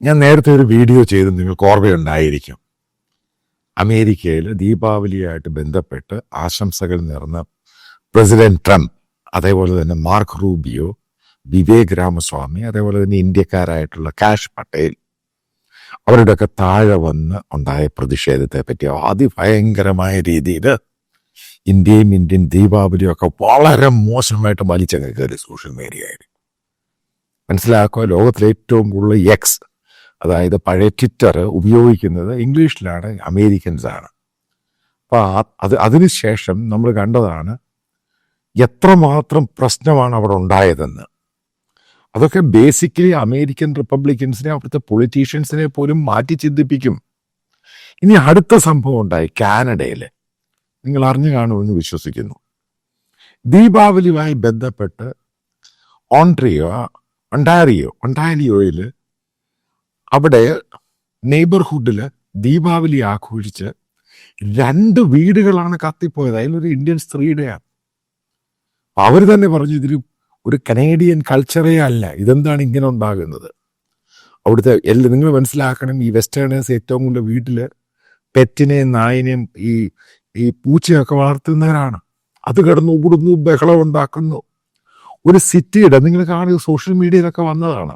ഞാൻ നേരത്തെ ഒരു വീഡിയോ ചെയ്ത് നിങ്ങൾക്ക് ഓർമ്മയുണ്ടായിരിക്കും. അമേരിക്കയിൽ ദീപാവലിയായിട്ട് ബന്ധപ്പെട്ട് ആശംസകൾ നേർന്ന പ്രസിഡന്റ് ട്രംപ് അതേപോലെ തന്നെ മാർക്ക് റൂബിയോ വിവേക് രാമസ്വാമി അതേപോലെ തന്നെ ഇന്ത്യക്കാരായിട്ടുള്ള കാഷ് പട്ടേൽ അവരുടെയൊക്കെ താഴെ വന്ന് ഉണ്ടായ പ്രതിഷേധത്തെ പറ്റി അതിഭയങ്കരമായ രീതിയിൽ ഇന്ത്യയും ഇന്ത്യൻ ദീപാവലിയും ഒക്കെ വളരെ മോശമായിട്ട് വലിച്ചങ്ങ് കയറി സോഷ്യൽ മീഡിയയിൽ. മനസ്സിലാക്കുക ലോകത്തിലെ ഏറ്റവും കൂടുതൽ എക്സ് അതായത് പഴയ ട്വിറ്റർ ഉപയോഗിക്കുന്നത് ഇംഗ്ലീഷിലാണ് അമേരിക്കൻസാണ്. അപ്പോൾ അത് അതിനുശേഷം നമ്മൾ കണ്ടതാണ് എത്രമാത്രം പ്രശ്നമാണ് അവിടെ ഉണ്ടായതെന്ന്. അതൊക്കെ ബേസിക്കലി അമേരിക്കൻ റിപ്പബ്ലിക്കൻസിനെ അവിടുത്തെ പൊളിറ്റീഷ്യൻസിനെ പോലും മാറ്റി ചിന്തിപ്പിക്കും. ഇനി അടുത്ത സംഭവം ഉണ്ടായി കാനഡയിൽ നിങ്ങൾ അറിഞ്ഞു കാണുമെന്ന് വിശ്വസിക്കുന്നു. ദീപാവലിയുമായി ബന്ധപ്പെട്ട് ഓൺട്രിയോ ഒണ്ടാരിയോ ഒണ്ടാരിയോയിൽ അവിടെ നെയ്ബർഹുഡിൽ ദീപാവലി ആഘോഷിച്ച് രണ്ട് വീടുകളാണ് കത്തിപ്പോയത്. അതിലൊരു ഇന്ത്യൻ സ്ത്രീയുടെയാണ്. അവർ തന്നെ പറഞ്ഞു ഇതിൽ ഒരു കനേഡിയൻ കൾച്ചറേ അല്ല. ഇതെന്താണ് ഇങ്ങനെ ഉണ്ടാകുന്നത്? അവിടുത്തെ എല്ലാം നിങ്ങൾ മനസ്സിലാക്കണം ഈ വെസ്റ്റേണേഴ്സ് ഏറ്റവും കൂടുതൽ വീട്ടിൽ പെറ്റിനെയും നായിനെയും ഈ ഈ പൂച്ചയൊക്കെ വളർത്തുന്നവരാണ്. അത് കിടന്ന് ഓടുന്നു ബഹളം ഉണ്ടാക്കുന്നു. ഒരു സിറ്റിയുടെ നിങ്ങൾ കാണുക സോഷ്യൽ മീഡിയയിലൊക്കെ വന്നതാണ്.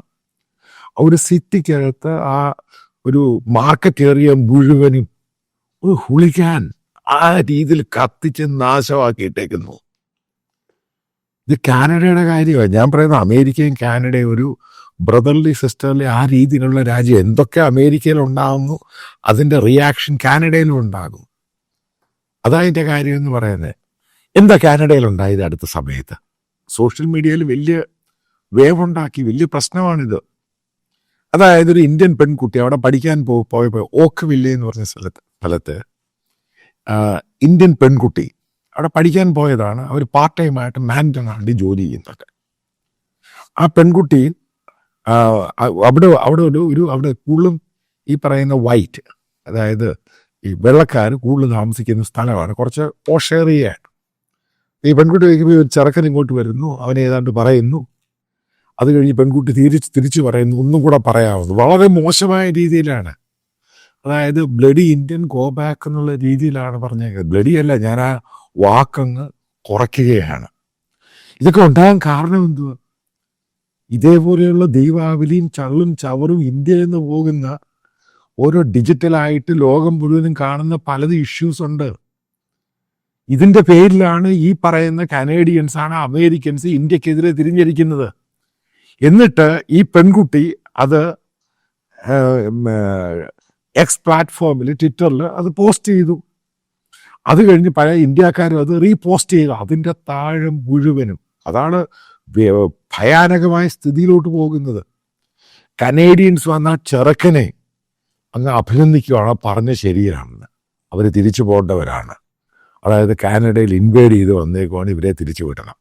ഒരു സിറ്റിക്കകത്ത് ആ ഒരു മാർക്കറ്റ് ഏറിയ മുഴുവനും ഒരു ഹുളിക്കാൻ ആ രീതിയിൽ കത്തിച്ച് നാശമാക്കിയിട്ടേക്കുന്നു. ഇത് കാനഡയുടെ കാര്യമാണ് ഞാൻ പറയുന്നത് അമേരിക്കയും കാനഡയും ഒരു ബ്രദർലി സിസ്റ്റർലി ആ രീതിയിലുള്ള രാജ്യം. എന്തൊക്കെ അമേരിക്കയിൽ ഉണ്ടാകുന്നു അതിന്റെ റിയാക്ഷൻ കാനഡയിലും ഉണ്ടാകും. അതതിന്റെ കാര്യം എന്ന് പറയുന്നത് എന്താ കാനഡയിൽ ഉണ്ടായത് അടുത്ത സമയത്ത്? സോഷ്യൽ മീഡിയയിൽ വലിയ വേവ് ഉണ്ടാക്കി വലിയ പ്രശ്നമാണിത്. അതായത് ഒരു ഇന്ത്യൻ പെൺകുട്ടി അവിടെ പഠിക്കാൻ പോയപ്പോൾ ഓക്ക് എന്ന് പറഞ്ഞ സ്ഥലത്ത് സ്ഥലത്ത് ഇന്ത്യൻ പെൺകുട്ടി അവിടെ പഠിക്കാൻ പോയതാണ്. അവർ പാർട്ട് ടൈം ആയിട്ട് മാൻഡനാണ്ടി ജോലി ചെയ്യുന്നത് ആ പെൺകുട്ടി അവിടെ അവിടെ ഒരു ഒരു അവിടെ കൂടുതലും ഈ പറയുന്ന വൈറ്റ് അതായത് ഈ വെള്ളക്കാർ കൂടുതൽ താമസിക്കുന്ന സ്ഥലമാണ്. കുറച്ച് പോഷേറിയാണ് ഈ പെൺകുട്ടി വയ്ക്കുമ്പോൾ ഒരു ചെറുക്കൻ ഇങ്ങോട്ട് വരുന്നു. അവൻ ഏതാണ്ട് പറയുന്നു അത് കഴിഞ്ഞ് പെൺകുട്ടി തിരിച്ച് തിരിച്ചു പറയുന്നു ഒന്നും കൂടെ പറയാവുന്നു. വളരെ മോശമായ രീതിയിലാണ്. അതായത് ബ്ലഡി ഇന്ത്യൻ ഗോ ബാക്ക് എന്നുള്ള രീതിയിലാണ് പറഞ്ഞേക്കുന്നത്. ബ്ലഡി അല്ല ഞാൻ ആ വാക്കങ്ങ് കുറയ്ക്കുകയാണ്. ഇതൊക്കെ ഉണ്ടാകാൻ കാരണം എന്തുവാ? ഇതേപോലെയുള്ള ദൈവാവലിയും ചള്ളും ചവറും ഇന്ത്യയിൽ നിന്ന് പോകുന്ന ഓരോ ഡിജിറ്റലായിട്ട് ലോകം മുഴുവനും കാണുന്ന പലത് ഇഷ്യൂസ് ഉണ്ട്. ഇതിന്റെ പേരിലാണ് ഈ പറയുന്ന കനേഡിയൻസ് ആണ് അമേരിക്കൻസ് ഇന്ത്യക്കെതിരെ തിരിഞ്ഞിരിക്കുന്നത്. എന്നിട്ട് ഈ പെൺകുട്ടി അത് എക്സ് പ്ലാറ്റ്ഫോമിൽ ട്വിറ്ററിൽ അത് പോസ്റ്റ് ചെയ്തു. അത് കഴിഞ്ഞ് പല ഇന്ത്യക്കാരും അത് റീപോസ്റ്റ് ചെയ്തു. അതിന്റെ താഴെ മുഴുവനും. അതാണ് ഭയാനകമായ സ്ഥിതിയിലോട്ട് പോകുന്നത്. കനേഡിയൻസ് വന്ന ചെറുക്കനെ അങ്ങ് അഭിനന്ദിക്കുകയാണ് പറഞ്ഞ ശരിയാണെന്ന് അവർ തിരിച്ചു പോകേണ്ടവരാണ്. അതായത് കാനഡയിൽ ഇൻവേഡ് ചെയ്ത് വന്നേക്കുവാണ് ഇവരെ തിരിച്ചു വിടണം.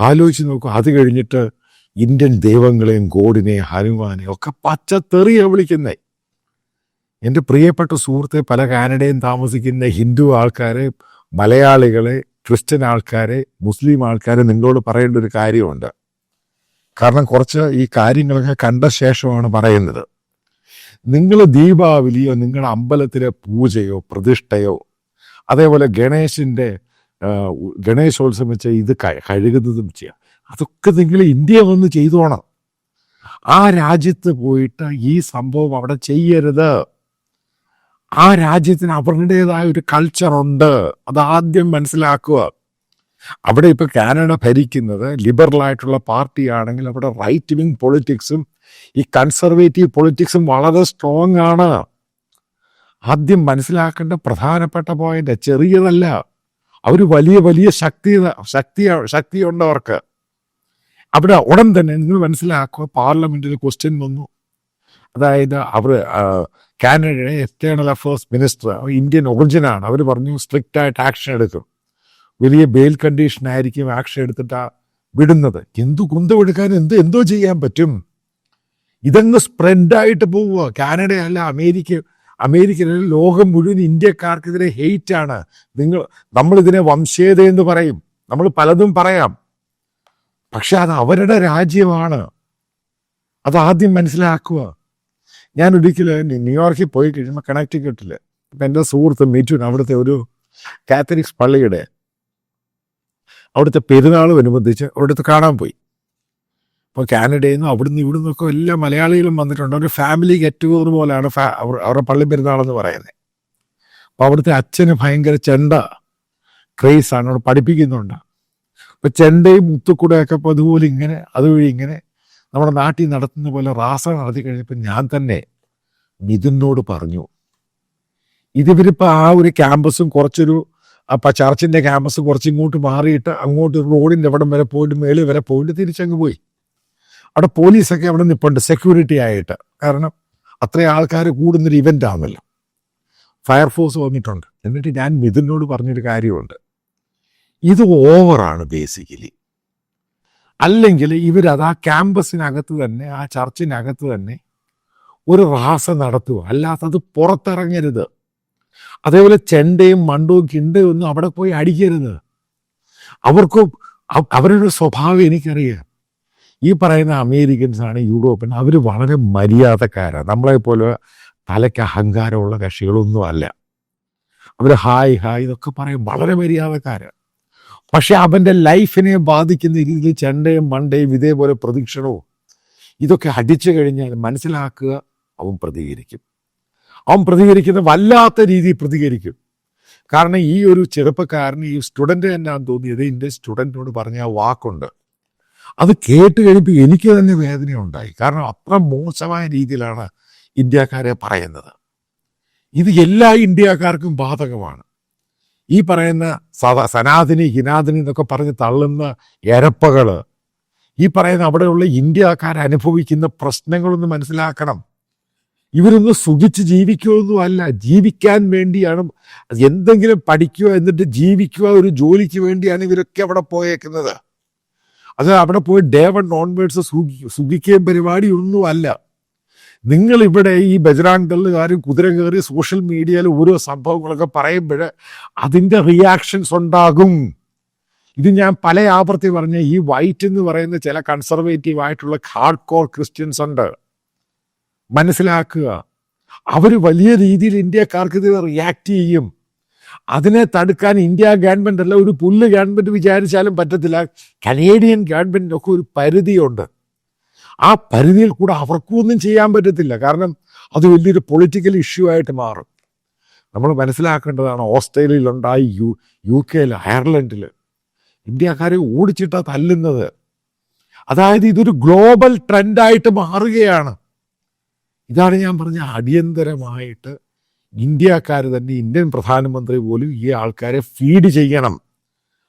ആലോചിച്ച് നോക്കൂ. അത് കഴിഞ്ഞിട്ട് ഇന്ത്യൻ ദൈവങ്ങളെയും ഗോഡിനെയും ഹനുമാനെയും ഒക്കെ പച്ച തെറിയ വിളിക്കുന്നേ. എന്റെ പ്രിയപ്പെട്ട സുഹൃത്തെ പല കാനഡയും താമസിക്കുന്ന ഹിന്ദു ആൾക്കാരെ മലയാളികളെ ക്രിസ്ത്യൻ ആൾക്കാരെ മുസ്ലിം ആൾക്കാരെ നിങ്ങളോട് പറയേണ്ട ഒരു കാര്യമുണ്ട്. കാരണം കുറച്ച് ഈ കാര്യങ്ങളൊക്കെ കണ്ട ശേഷമാണ് പറയുന്നത്. നിങ്ങൾ ദീപാവലിയോ നിങ്ങളുടെ അമ്പലത്തിലെ പൂജയോ പ്രതിഷ്ഠയോ അതേപോലെ ഗണേശിന്റെ ഗണേശോത്സവം വെച്ചാൽ ഇത് കഴുകുന്നതും ചെയ്യാം. അതൊക്കെ നിങ്ങൾ ഇന്ത്യ വന്ന് ചെയ്തോണം. ആ രാജ്യത്ത് പോയിട്ട് ഈ സംഭവം അവിടെ ചെയ്യരുത്. ആ രാജ്യത്തിന് അവരുടേതായ ഒരു കൾച്ചറുണ്ട് അത് ആദ്യം മനസ്സിലാക്കുക. അവിടെ ഇപ്പൊ കാനഡ ഭരിക്കുന്നത് ലിബറൽ ആയിട്ടുള്ള പാർട്ടിയാണെങ്കിൽ അവിടെ റൈറ്റ് വിങ് പൊളിറ്റിക്സും ഈ കൺസർവേറ്റീവ് പൊളിറ്റിക്സും വളരെ സ്ട്രോങ് ആണ്. ആദ്യം മനസ്സിലാക്കേണ്ട പ്രധാനപ്പെട്ട പോയിന്റ് ചെറിയതല്ല. അവർ വലിയ വലിയ ശക്തി ശക്തി ശക്തിയുണ്ട് അവർക്ക്. അവിടെ ഉടൻ തന്നെ നിങ്ങൾ മനസ്സിലാക്കുക പാർലമെന്റിൽ ക്വസ്റ്റ്യൻ വന്നു. അതായത് അവർ കാനഡയുടെ എക്സ്റ്റേണൽ അഫയേഴ്സ് മിനിസ്റ്റർ ഇന്ത്യൻ ഒറിജിനാണ്. അവർ പറഞ്ഞു സ്ട്രിക്റ്റ് ആയിട്ട് ആക്ഷൻ എടുക്കും. വലിയ ബെയിൽ കണ്ടീഷൻ ആയിരിക്കും ആക്ഷൻ എടുത്തിട്ട് വിടുന്നത്. എന്തു കുന്തം എടുക്കാൻ എന്ത് എന്തോ ചെയ്യാൻ പറ്റും. ഇതങ്ങ് സ്പ്രെഡായിട്ട് പോവുക. കാനഡയല്ല അമേരിക്ക അമേരിക്കയിലെ ലോകം മുഴുവൻ ഇന്ത്യക്കാർക്കെതിരെ ഹെയ്റ്റ് ആണ്. നിങ്ങൾ നമ്മളിതിനെ വംശീയത എന്ന് പറയും. നമ്മൾ പലതും പറയാം. പക്ഷെ അത് അവരുടെ രാജ്യമാണ്. അത് ആദ്യം മനസ്സിലാക്കുക. ഞാൻ ഒരിക്കലും ന്യൂയോർക്കിൽ പോയി കഴിയുമ്പോൾ കണക്റ്റിക്കട്ടിൽ ഇപ്പം എന്റെ സുഹൃത്ത് മിറ്റുൻ അവിടുത്തെ ഒരു കാത്തലിക്സ് പള്ളിയുടെ അവിടുത്തെ പെരുന്നാൾ അനുബന്ധിച്ച് അവിടുത്തെ കാണാൻ പോയി. അപ്പോൾ കാനഡയിൽ നിന്നും അവിടുന്ന് ഇവിടെ നിന്നൊക്കെ എല്ലാ മലയാളികളും വന്നിട്ടുണ്ട്. ഒരു ഫാമിലി ഗെറ്റ് ടുഗദർ പോലെയാണ് അവരുടെ പള്ളി പെരുന്നാളെന്ന് പറയുന്നത്. അപ്പോൾ അവിടുത്തെ അച്ഛന് ഭയങ്കര ചെണ്ട ക്രേസ് ആണ് അവിടെ പഠിപ്പിക്കുന്നുണ്ട്. അപ്പോൾ ചെണ്ടയും മുത്തുക്കൂടെയൊക്കെ പതുപോലെ ഇങ്ങനെ അതുവഴി ഇങ്ങനെ നമ്മുടെ നാട്ടിൽ നടത്തുന്ന പോലെ റാസ നടത്തി കഴിഞ്ഞപ്പോൾ ഞാൻ തന്നെ മിഥുനോട് പറഞ്ഞു ഇതിവരിപ്പോൾ ആ ഒരു ക്യാമ്പസും കുറച്ചൊരു അപ്പം ചർച്ചിന്റെ ക്യാമ്പസ് കുറച്ച് ഇങ്ങോട്ട് മാറിയിട്ട് അങ്ങോട്ട് റോഡിന്റെ അവിടം വരെ പോയിട്ട് മേളിൽ വരെ പോയിട്ട് തിരിച്ചങ്ങ് പോയി. അവിടെ പോലീസൊക്കെ അവിടെ നിൽപ്പുണ്ട് സെക്യൂരിറ്റി ആയിട്ട്. കാരണം അത്രയും ആൾക്കാർ കൂടുന്നൊരു ഇവന്റ് ആണല്ലോ ഫയർഫോഴ്സ് വന്നിട്ടുണ്ട്. എന്നിട്ട് ഞാൻ മിഥുനോട് പറഞ്ഞൊരു കാര്യമുണ്ട്. ഇത് ഓവറാണ് ബേസിക്കലി അല്ലെങ്കിൽ ഇവരത് ആ ക്യാമ്പസിനകത്ത് തന്നെ ആ ചർച്ചിനകത്ത് തന്നെ ഒരു റാസ നടത്തുക. അല്ലാത്തത് പുറത്തിറങ്ങരുത്. അതേപോലെ ചെണ്ടയും മണ്ടവും കിണ്ടയും ഒന്നും അവിടെ പോയി അടിക്കരുത്. അവർക്ക് അവരുടെ സ്വഭാവം എനിക്കറിയാം. ഈ പറയുന്ന അമേരിക്കൻസ് ആണ് യൂറോപ്യൻ അവർ വളരെ മര്യാദക്കാരാണ്. നമ്മളെ പോലെ തലയ്ക്ക് അഹങ്കാരമുള്ള കക്ഷികളൊന്നും അല്ല. അവർ ഹായ് ഹായ് ഇതൊക്കെ പറയും. വളരെ മര്യാദക്കാരാണ് പക്ഷെ അവന്റെ ലൈഫിനെ ബാധിക്കുന്ന രീതിയിൽ ചെണ്ടയും മണ്ടയും ഇതേപോലെ പ്രതീക്ഷണവും ഇതൊക്കെ അടിച്ചു കഴിഞ്ഞാൽ മനസ്സിലാക്കുക അവൻ പ്രതികരിക്കും. അവൻ പ്രതികരിക്കുന്ന വല്ലാത്ത രീതിയിൽ പ്രതികരിക്കും. കാരണം ഈ ഒരു ചെറുപ്പക്കാരൻ ഈ സ്റ്റുഡന്റ് തന്നെയാണെന്ന് തോന്നിയത്. എന്റെ സ്റ്റുഡന്റിനോട് പറഞ്ഞ ആ വാക്കുണ്ട്. അത് കേട്ട് കഴിയുമ്പോൾ എനിക്ക് തന്നെ വേദന ഉണ്ടായി. കാരണം അത്ര മോശമായ രീതിയിലാണ് ഇന്ത്യക്കാരെ പറയുന്നത്. ഇത് എല്ലാ ഇന്ത്യക്കാർക്കും ബാധകമാണ്. ഈ പറയുന്ന സദ സനാതിനി ഹിനാദിനി എന്നൊക്കെ പറഞ്ഞ് തള്ളുന്ന എരപ്പകൾ ഈ പറയുന്ന അവിടെയുള്ള ഇന്ത്യക്കാർ അനുഭവിക്കുന്ന പ്രശ്നങ്ങളൊന്ന് മനസ്സിലാക്കണം. ഇവരൊന്നും സുഖിച്ച് ജീവിക്കുകയൊന്നും അല്ല. ജീവിക്കാൻ വേണ്ടിയാണ് എന്തെങ്കിലും പഠിക്കുക എന്നിട്ട് ജീവിക്കുക ഒരു ജോലിക്ക് വേണ്ടിയാണ് ഇവരൊക്കെ അവിടെ പോയേക്കുന്നത്. അത് അവിടെ പോയി ഡേ വൺ വേഴ്സ് സുഖി സുഖിക്കുകയും പരിപാടിയൊന്നും അല്ല. നിങ്ങൾ ഇവിടെ ഈ ബജറാങ് ദള്ളുകാരും കുതിര കയറി സോഷ്യൽ മീഡിയയിൽ ഓരോ സംഭവങ്ങളൊക്കെ പറയുമ്പോൾ അതിന്റെ റിയാക്ഷൻസ് ഉണ്ടാകും. ഇത് ഞാൻ പല ആവർത്തി പറഞ്ഞ ഈ വൈറ്റ് എന്ന് പറയുന്ന ചില കൺസർവേറ്റീവ് ആയിട്ടുള്ള ഹാർഡ് കോർ ക്രിസ്ത്യൻസ് ഉണ്ട്. മനസ്സിലാക്കുക. അവർ വലിയ രീതിയിൽ ഇന്ത്യക്കാർക്ക് ഇത് റിയാക്ട് ചെയ്യും. അതിനെ തടുക്കാൻ ഇന്ത്യ ഗവൺമെന്റ് അല്ല ഒരു പുല്ല് ഗവൺമെന്റ് വിചാരിച്ചാലും പറ്റത്തില്ല. കനേഡിയൻ ഗവൺമെന്റിനൊക്കെ ഒരു പരിധിയുണ്ട്. ആ പരിധിയിൽ കൂടെ അവർക്കും ഒന്നും ചെയ്യാൻ പറ്റത്തില്ല. കാരണം അത് വലിയൊരു പൊളിറ്റിക്കൽ ഇഷ്യൂ ആയിട്ട് മാറും. നമ്മൾ മനസ്സിലാക്കേണ്ടതാണ് ഓസ്ട്രേലിയയിലുണ്ടായി യു യു കെയിൽ അയർലൻഡിൽ ഇന്ത്യക്കാരെ ഓടിച്ചിട്ടാ തല്ലുന്നത്. അതായത് ഇതൊരു ഗ്ലോബൽ ട്രെൻഡായിട്ട് മാറുകയാണ്. ഇതാണ് ഞാൻ പറഞ്ഞ അടിയന്തരമായിട്ട് ഇന്ത്യക്കാർ തന്നെ ഇന്ത്യൻ പ്രധാനമന്ത്രി പോലും ഈ ആൾക്കാരെ ഫീഡ് ചെയ്യണം.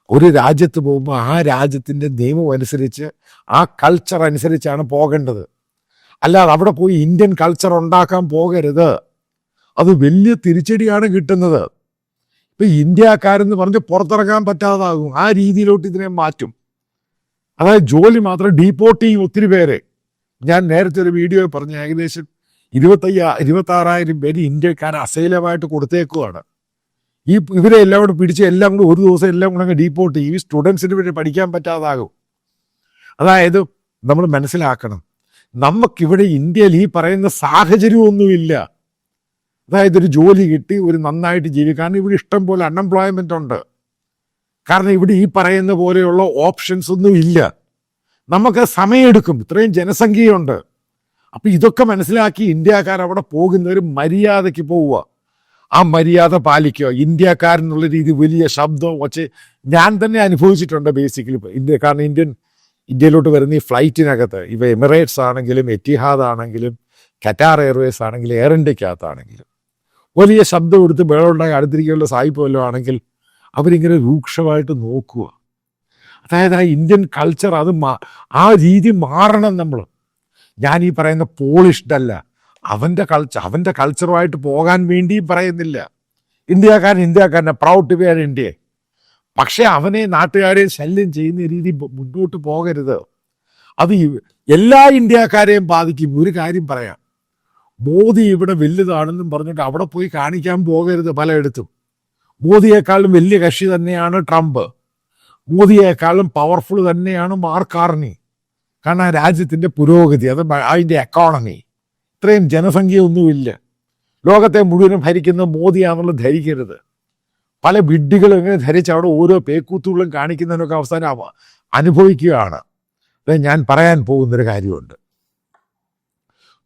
ഒരു രാജ്യത്ത് പോകുമ്പോൾ ആ രാജ്യത്തിന്റെ നിയമം അനുസരിച്ച് ആ കൾച്ചർ അനുസരിച്ചാണ് പോകേണ്ടത്. അല്ലാതെ അവിടെ പോയി ഇന്ത്യൻ കൾച്ചർ ഉണ്ടാക്കാൻ പോകരുത്. അത് വലിയ തിരിച്ചടിയാണ് കിട്ടുന്നത്. ഇപ്പം ഇന്ത്യക്കാരെന്ന് പറഞ്ഞ് പുറത്തിറങ്ങാൻ പറ്റാതാകും. ആ രീതിയിലോട്ട് ഇതിനെ മാറ്റും. അതായത് ജോലി മാത്രം ഡീപ്പോർട്ട് ചെയ്യും ഒത്തിരി പേര്. ഞാൻ നേരത്തെ ഒരു വീഡിയോ പറഞ്ഞ ഏകദേശം ഇരുപത്തയ്യ ഇരുപത്താറായിരം പേര് ഇന്ത്യക്കാരെ അസൈലമായിട്ട് കൊടുത്തേക്കുവാണ്. ഈ ഇവരെ എല്ലാം കൂടെ പിടിച്ച് എല്ലാം കൂടെ ഒരു ദിവസം എല്ലാം കൂടെ അങ്ങ് ഡീപ്പോട്ട് ഈ സ്റ്റുഡൻസിന് വേണ്ടി പഠിക്കാൻ പറ്റാതാകും. അതായത് നമ്മൾ മനസ്സിലാക്കണം. നമുക്കിവിടെ ഇന്ത്യയിൽ ഈ പറയുന്ന സാഹചര്യമൊന്നുമില്ല. അതായത് ഒരു ജോലി കിട്ടി ഒരു നന്നായിട്ട് ജീവിക്കാൻ. കാരണം ഇവിടെ ഇഷ്ടം പോലെ അൺഎംപ്ലോയ്മെന്റ് ഉണ്ട്. കാരണം ഇവിടെ ഈ പറയുന്ന പോലെയുള്ള ഓപ്ഷൻസ് ഒന്നും ഇല്ല. നമുക്ക് സമയമെടുക്കും. ഇത്രയും ജനസംഖ്യയുണ്ട്. അപ്പം ഇതൊക്കെ മനസ്സിലാക്കി ഇന്ത്യക്കാർ അവിടെ പോകുന്നവർ മര്യാദയ്ക്ക് പോവുക. ആ മര്യാദ പാലിക്കുക ഇന്ത്യക്കാരെന്നുള്ള രീതി വലിയ ശബ്ദവും വച്ച് ഞാൻ തന്നെ അനുഭവിച്ചിട്ടുണ്ട് ബേസിക്കലി ഇന്ത്യ കാരണം ഇന്ത്യൻ ഇന്ത്യയിലോട്ട് വരുന്ന ഈ ഫ്ലൈറ്റിനകത്ത് ഇവ എമിറേറ്റ്സ് ആണെങ്കിലും എറ്റിഹാദ് ആണെങ്കിലും കറ്റാർ എയർവേസ് ആണെങ്കിലും എയർ ഇന്ത്യക്കകത്താണെങ്കിലും വലിയ ശബ്ദം എടുത്ത് ബേളുണ്ടായി അടുത്തിരിക്കുന്ന സായിപ്പ് വല്ലതും ആണെങ്കിൽ അവരിങ്ങനെ രൂക്ഷമായിട്ട് നോക്കുക. അതായത് ആ ഇന്ത്യൻ കൾച്ചർ അത് ആ രീതി മാറണം നമ്മൾ ഞാൻ ഈ പറയുന്ന പോളിഷ്ഡ് അല്ല അവന്റെ കൾച്ചർ അവന്റെ കൾച്ചറുമായിട്ട് പോകാൻ വേണ്ടി പറയുന്നില്ല. ഇന്ത്യക്കാരൻ ഇന്ത്യക്കാരനെ പ്രൗഡ് ടു ബി ബിയർ ഇന്ത്യ പക്ഷെ അവനെ നാട്ടുകാരെ ശല്യം ചെയ്യുന്ന രീതി മുന്നോട്ട് പോകരുത്. അത് എല്ലാ ഇന്ത്യക്കാരെയും ബാധിക്കും. ഒരു കാര്യം പറയാം. മോദി ഇവിടെ വലുതാണെന്നും പറഞ്ഞിട്ട് അവിടെ പോയി കാണിക്കാൻ പോകരുത് പലയിടത്തും. മോദിയേക്കാളും വലിയ കക്ഷി തന്നെയാണ് ട്രംപ്. മോദിയേക്കാളും പവർഫുൾ തന്നെയാണ് മാർക്കാർണി കാരണം രാജ്യത്തിന്റെ പുരോഗതി അത് അതിന്റെ എക്കോണമി ഇത്രയും ജനസംഖ്യയൊന്നുമില്ല. ലോകത്തെ മുഴുവനും ഭരിക്കുന്ന മോദിയാണല്ലോ ധരിക്കരുത്. പല വിഡ്ഢികളും ഇങ്ങനെ ധരിച്ച് അവിടെ ഓരോ പേക്കൂത്തുകളും കാണിക്കുന്നതിനൊക്കെ അവസാനം അവ- അനുഭവിക്കുകയാണ്. ഞാൻ പറയാൻ പോകുന്നൊരു കാര്യമുണ്ട്.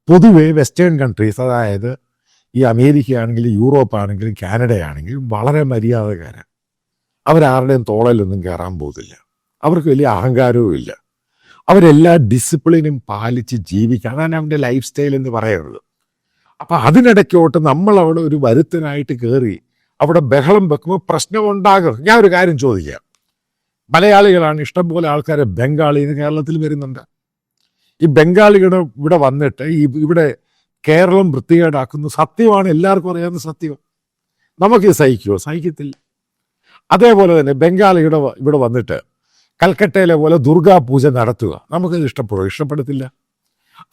പൊതുവേ വെസ്റ്റേൺ കൺട്രീസ് അതായത് ഈ അമേരിക്ക ആണെങ്കിലും യൂറോപ്പ് ആണെങ്കിലും കാനഡ ആണെങ്കിലും വളരെ മര്യാദക്കാരാണ്. അവരാരുടെയും തോളയിലൊന്നും കയറാൻ പോകുന്നില്ല അവർക്ക് വലിയ അഹങ്കാരവും ഇല്ല അവരെല്ലാ ഡിസിപ്ലിനും പാലിച്ച് ജീവിക്കുക. അതാണ് അവന്റെ ലൈഫ് സ്റ്റൈൽ എന്ന് പറയുന്നത് അപ്പം അതിനിടയ്ക്കോട്ട് നമ്മൾ അവിടെ ഒരു വരുത്തനായിട്ട് കയറി അവിടെ ബഹളം വെക്കുമ്പോൾ പ്രശ്നം ഉണ്ടാകും. ഞാൻ ഒരു കാര്യം ചോദിക്കാം. മലയാളികളാണ് ഇഷ്ടംപോലെ ആൾക്കാർ ബംഗാളി കേരളത്തിൽ വരുന്നുണ്ട്. ഈ ബംഗാളികൾ ഇവിടെ വന്നിട്ട് ഈ ഇവിടെ കേരളം വൃത്തികേടാക്കുന്നു. സത്യമാണ് എല്ലാവർക്കും അറിയാവുന്ന സത്യം. നമുക്ക് സഹിക്കുമോ സഹിക്കത്തില്ല. അതേപോലെ തന്നെ ബംഗാളിയുടെ ഇവിടെ വന്നിട്ട് കൽക്കട്ടയിലെ പോലെ ദുർഗാ പൂജ നടത്തുക നമുക്കത് ഇഷ്ടപ്പെടും ഇഷ്ടപ്പെടത്തില്ല.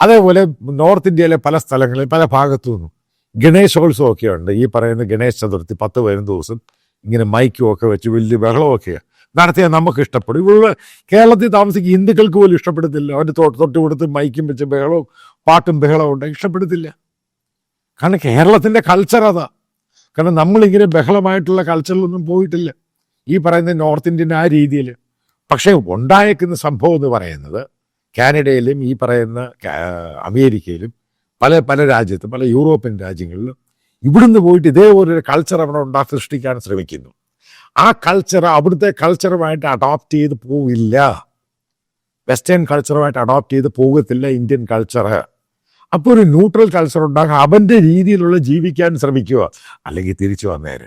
അതേപോലെ നോർത്ത് ഇന്ത്യയിലെ പല സ്ഥലങ്ങളിൽ പല ഭാഗത്തു നിന്നും ഗണേശോത്സവം ഒക്കെ ഉണ്ട്. ഈ പറയുന്ന ഗണേശ ചതുർത്ഥി പത്ത് പതിനൊന്ന് ദിവസം ഇങ്ങനെ മൈക്കും ഒക്കെ വെച്ച് വലിയ ബഹളമൊക്കെ നടത്തിയാൽ നമുക്ക് ഇഷ്ടപ്പെടും. ഇവിടെ കേരളത്തിൽ താമസിക്കുന്ന ഹിന്ദുക്കൾക്ക് പോലും ഇഷ്ടപ്പെടത്തില്ല. അവന്റെ തൊട്ട് തൊട്ട് കൊടുത്ത് മൈക്കും വെച്ച് ബഹളവും പാട്ടും ബഹളവും ഉണ്ട്. ഇഷ്ടപ്പെടത്തില്ല. കാരണം കേരളത്തിന്റെ കൾച്ചർ അതാ. കാരണം നമ്മളിങ്ങനെ ബഹളമായിട്ടുള്ള കൾച്ചറിലൊന്നും പോയിട്ടില്ല. ഈ പറയുന്ന നോർത്ത് ഇന്ത്യൻ ആ രീതിയിൽ. പക്ഷേ ഉണ്ടായേക്കുന്ന സംഭവം എന്ന് പറയുന്നത് കാനഡയിലും ഈ പറയുന്ന അമേരിക്കയിലും പല പല രാജ്യത്തും പല യൂറോപ്യൻ രാജ്യങ്ങളിലും ഇവിടുന്ന് പോയിട്ട് ഇതേപോലെ ഒരു കൾച്ചർ അവിടെ ഉണ്ടാ സൃഷ്ടിക്കാൻ ശ്രമിക്കുന്നു. ആ കൾച്ചർ അവിടുത്തെ കൾച്ചറുമായിട്ട് അഡോപ്റ്റ് ചെയ്ത് പോവില്ല. വെസ്റ്റേൺ കൾച്ചറുമായിട്ട് അഡോപ്റ്റ് ചെയ്ത് പോകത്തില്ല ഇന്ത്യൻ കൾച്ചർ അപ്പോൾ ഒരു ന്യൂട്രൽ കൾച്ചർ ഉണ്ടാക്കുക അവന്റെ രീതിയിലുള്ള ജീവിക്കാൻ ശ്രമിക്കുക. അല്ലെങ്കിൽ തിരിച്ചു വന്നേര്.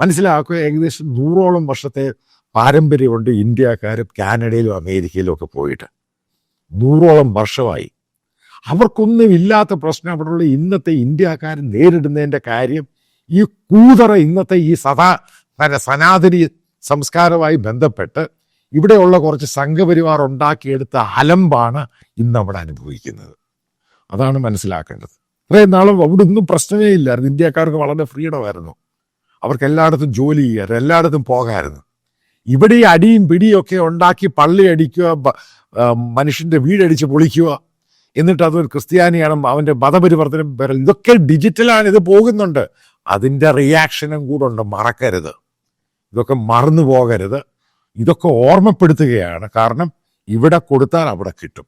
മനസ്സിലാക്കുക ഏകദേശം നൂറോളം വർഷത്തെ പാരമ്പര്യമുണ്ട് ഇന്ത്യക്കാരും കാനഡയിലും അമേരിക്കയിലും ഒക്കെ പോയിട്ട്. നൂറോളം വർഷമായി. അവർക്കൊന്നും ഇല്ലാത്ത പ്രശ്നം അവിടെയുള്ള ഇന്നത്തെ ഇന്ത്യക്കാർ നേരിടുന്നതിന്റെ കാര്യം ഈ കൂതറ ഇന്നത്തെ ഈ സദാ സനാതനി സംസ്കാരവുമായി ബന്ധപ്പെട്ട് ഇവിടെയുള്ള കുറച്ച് സംഘപരിവാർ ഉണ്ടാക്കിയെടുത്ത അലമ്പാണ് ഇന്ന് അവിടെ അനുഭവിക്കുന്നത്. അതാണ് മനസ്സിലാക്കേണ്ടത്. ഇത്രയും നാളും അവിടെ ഒന്നും പ്രശ്നമേ ഇല്ലായിരുന്നു. ഇന്ത്യക്കാർക്ക് വളരെ ഫ്രീഡമായിരുന്നു. അവർക്ക് എല്ലായിടത്തും ജോലി ചെയ്യാറ് എല്ലായിടത്തും പോകാമായിരുന്നു ഇവിടെ ഈ അടിയും പിടിയും ഒക്കെ ഉണ്ടാക്കി പള്ളി അടിക്കുക മനുഷ്യന്റെ വീടടിച്ച് പൊളിക്കുക എന്നിട്ട് അതൊരു ക്രിസ്ത്യാനിയാണ് അവന്റെ മതപരിവർത്തനം ഇതൊക്കെ ഡിജിറ്റലാണ് ഇത് പോകുന്നുണ്ട്. അതിന്റെ റിയാക്ഷനും കൂടെ ഉണ്ട് മറക്കരുത്. ഇതൊക്കെ മറന്നു പോകരുത്. ഇതൊക്കെ ഓർമ്മപ്പെടുത്തുകയാണ്. കാരണം ഇവിടെ കൊടുത്താൽ അവിടെ കിട്ടും.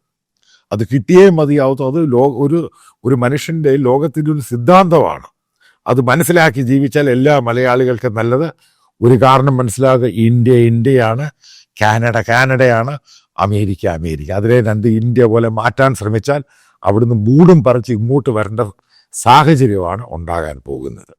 അത് കിട്ടിയേ മതിയാവത്തു. അത് ലോ ഒരു ഒരു മനുഷ്യന്റെ ലോകത്തിന്റെ ഒരു സിദ്ധാന്തമാണ്. അത് മനസ്സിലാക്കി ജീവിച്ചാൽ എല്ലാ മലയാളികൾക്കും നല്ലത്. ഒരു കാരണം മനസ്സിലാക്കുക ഇന്ത്യ ഇന്ത്യയാണ് കാനഡ കാനഡയാണ് അമേരിക്ക അമേരിക്ക. അതിലെ രണ്ട് ഇന്ത്യ പോലെ മാറ്റാൻ ശ്രമിച്ചാൽ അവിടുന്ന് മൂടും പറിച്ച് ഇങ്ങോട്ട് വരേണ്ട സാഹചര്യമാണ് ഉണ്ടാകാൻ പോകുന്നത്.